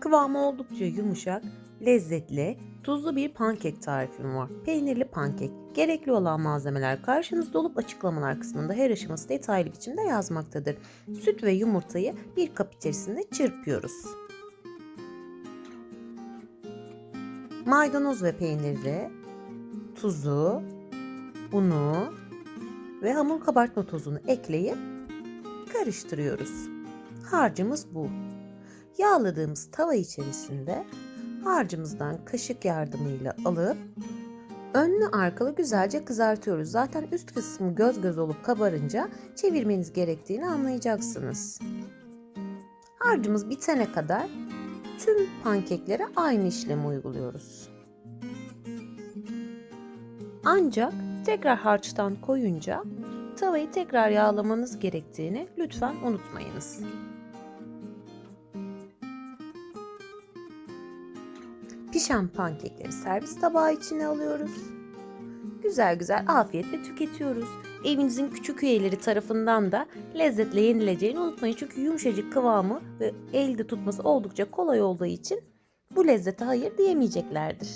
Kıvamı oldukça yumuşak, lezzetli, tuzlu bir pankek tarifim var. Peynirli pankek. Gerekli olan malzemeler karşınızda olup açıklamalar kısmında her aşaması detaylı biçimde yazmaktadır. Süt ve yumurtayı bir kap içerisinde çırpıyoruz. Maydanoz ve peyniri, tuzu, unu ve hamur kabartma tozunu ekleyip karıştırıyoruz. Harcımız bu. Yağladığımız tava içerisinde harcımızdan kaşık yardımıyla alıp önlü arkalı güzelce kızartıyoruz. Zaten üst kısmı göz göz olup kabarınca çevirmeniz gerektiğini anlayacaksınız. Harcımız bitene kadar tüm pankeklere aynı işlemi uyguluyoruz. Ancak tekrar harçtan koyunca tavayı tekrar yağlamanız gerektiğini lütfen unutmayınız. Pişen pankekleri servis tabağı içine alıyoruz. Güzel güzel afiyetle tüketiyoruz. Evinizin küçük üyeleri tarafından da lezzetle yenileceğini unutmayın. Çünkü yumuşacık kıvamı ve elde tutması oldukça kolay olduğu için bu lezzete hayır diyemeyeceklerdir.